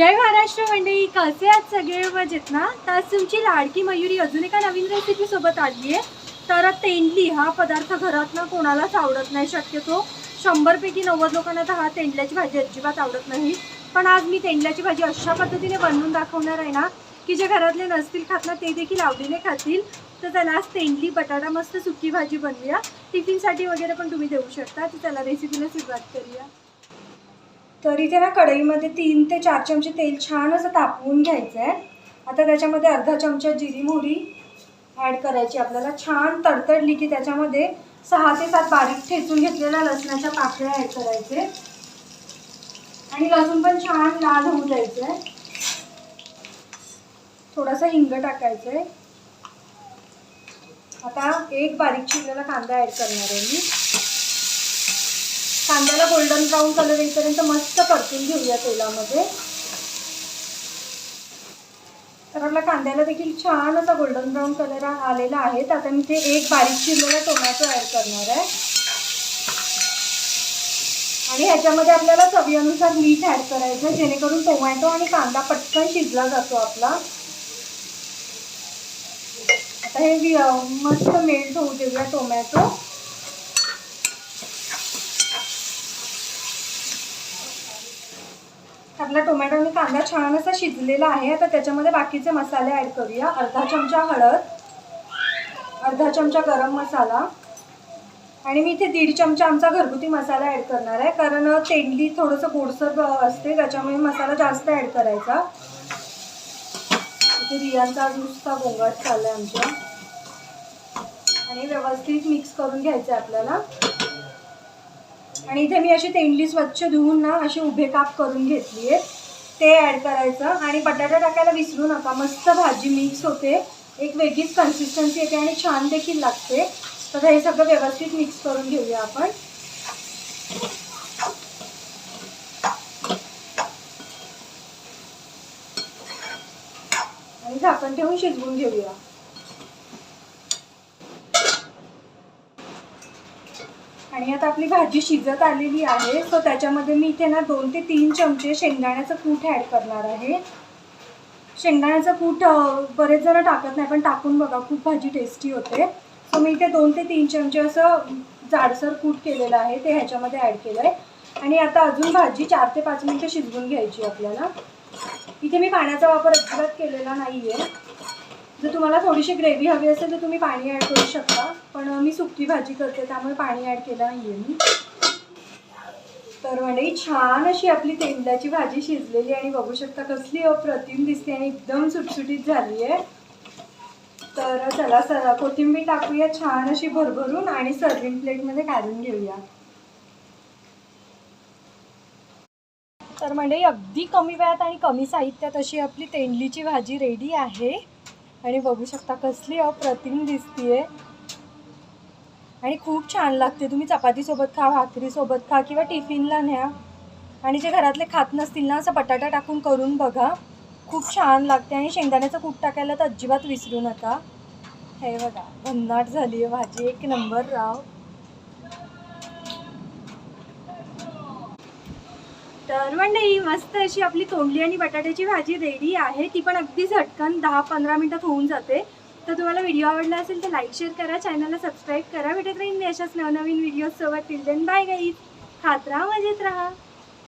जय महाराष्ट्र मंडळी कसे आहात सगळे? मजेत ना? तर आज तुमची लाडकी मयुरी अजून एका नवीन रेसिपी सोबत आली आहे. तर तेंडली हा पदार्थ घरात ना कोणालाच आवडत नाही शक्यतो शंभरपैकी नव्वद लोकांना तर हा तेंडल्याची भाजी अजिबात आवडत नाही. पण आज मी तेंडल्याची भाजी अशा पद्धतीने बनवून दाखवणार आहे ना की जे घरातले नसतील खात ना ते देखील आवडीने खातील. तर त्याला आज तेंडली बटाटा मस्त सुकी भाजी बनवूया. टिफिनसाठी वगैरे पण तुम्ही देऊ शकता. तर त्याला रेसिपीला सुरुवात करूया. तर इथे ना कढईमध्ये तीन ते चार चमचे तेल छान असं तापवून घ्यायचं आहे आता त्याच्यामध्ये अर्धा चमचा जिरी मोहरी ॲड करायची. आपल्याला छान तडतडली की त्याच्यामध्ये सहा ते सात बारीक ठेचून घेतलेल्या लसणाच्या पाकळ्या ॲड करायचे. आणि लसूण पण छान लाल होऊ द्यायचं आहे थोडासा हिंग टाकायचं आहे आता एक बारीक चिरलेला कांदा ॲड करणार आहे मी. कांद्याला गोल्डन ब्राऊन कलर येईपर्यंत मस्त परतून घेऊया तेलामध्ये. तर आपल्या कांद्याला देखील छान असा गोल्डन ब्राऊन कलर आलेला आहे. तर आता मी ते एक बारीक चिरलेला टोमॅटो ॲड करणार आहे. आणि ह्याच्यामध्ये आपल्याला चवीनुसार मीठ ॲड करायचं जेणेकरून टोमॅटो आणि कांदा पटकन शिजला जातो आपला. आता हे मस्त मेल्ट होऊ देऊया टोमॅटो आपला टोमॅटो आणि कांदा छान असा शिजलेला आहे. आता त्याच्यामध्ये बाकीचे मसाले ॲड करूया. अर्धा चमचा हळद अर्धा चमचा गरम मसाला आणि मी इथे दीड चमचा आमचा घरगुती मसाला ॲड करणार आहे. कारण तेंडली थोडंसं गोडसर असते. त्याच्यामुळे मसाला जास्त ॲड करायचा. इथे रियांचा नुसता गोंगाट चालला आहे आमच्या. आणि व्यवस्थित मिक्स करून घ्यायचं आहे आपल्याला. आणि इथे मी अशी तेंडली स्वच्छ धुवून ना अशी उभे काप करून घेतली आहे ते ॲड करायचं आणि बटाटा टाकायला विसरू नका. मस्त भाजी मिक्स होते. एक वेगळीच कन्सिस्टन्सी येते आणि छान देखील लागते. तर हे सगळं व्यवस्थित मिक्स करून घेऊया आपण. आणि झाकण ठेवून शिजवून घेऊया. आणि आता आपली भाजी शिजत आलेली आहे. सो त्याच्यामध्ये मी इथे ना दोन ते तीन चमचे शेंगदाण्याचं कूट ॲड करणार आहे. शेंगदाण्याचं कूट बरेच जण टाकत नाही पण टाकून बघा खूप भाजी टेस्टी होते. सो मी इथे दोन ते तीन चमचे असं जाडसर कूट केलेलं आहे ते ह्याच्यामध्ये ॲड केलं आहे आणि आता अजून भाजी चार ते पाच मिनटं शिजवून घ्यायची आपल्याला. इथे मी पाण्याचा वापर अजिबात केलेला नाही आहे जर तुम्हाला थोडीशी ग्रेव्ही हवी असेल तर तुम्ही पाणी ॲड करू शकता. पण मी सुकी भाजी करते त्यामुळे पाणी ॲड केलं नाही आहे मी. तर म्हणे छान अशी आपली तेंडल्याची भाजी शिजलेली आणि बघू शकता कसली अप्रतिम दिसते आणि एकदम सुटसुटीत झाली आहे तर चला सर कोथिंबीर टाकूया छान अशी भरभरून आणि सर्विंग प्लेटमध्ये काढून घेऊया. तर म्हणजे अगदी कमी वेळात आणि कमी साहित्यात अशी आपली तेंडलीची भाजी रेडी आहे. आणि बघू शकता कसली अप्रतिम दिसतीये. आणि खूप छान लागते. तुम्ही चपातीसोबत खा भाकरीसोबत खा किंवा टिफिनला न्या. आणि जे घरातले खात नसतील ना असं बटाटा टाकून करून बघा. खूप छान लागते आणि शेंगदाण्याचं कूट टाकायला तर अजिबात विसरू नका. हे बघा भन्नाट झाली आहे भाजी. एक नंबर राव. तर मंडळी मस्त अशी आपली तोंडली आणि बटाट्याची भाजी रेडी आहे. ती पण अगदी झटकन दहा पंधरा मिनटात होऊन जाते. तर तुम्हाला व्हिडिओ आवडला असेल तर लाईक शेअर करा. चॅनलला सबस्क्राईब करा. भेटत राहील मी अशाच नवनवीन व्हिडिओजसोबत. टिल देन बाय गाईज खात राहा मजेत राहा.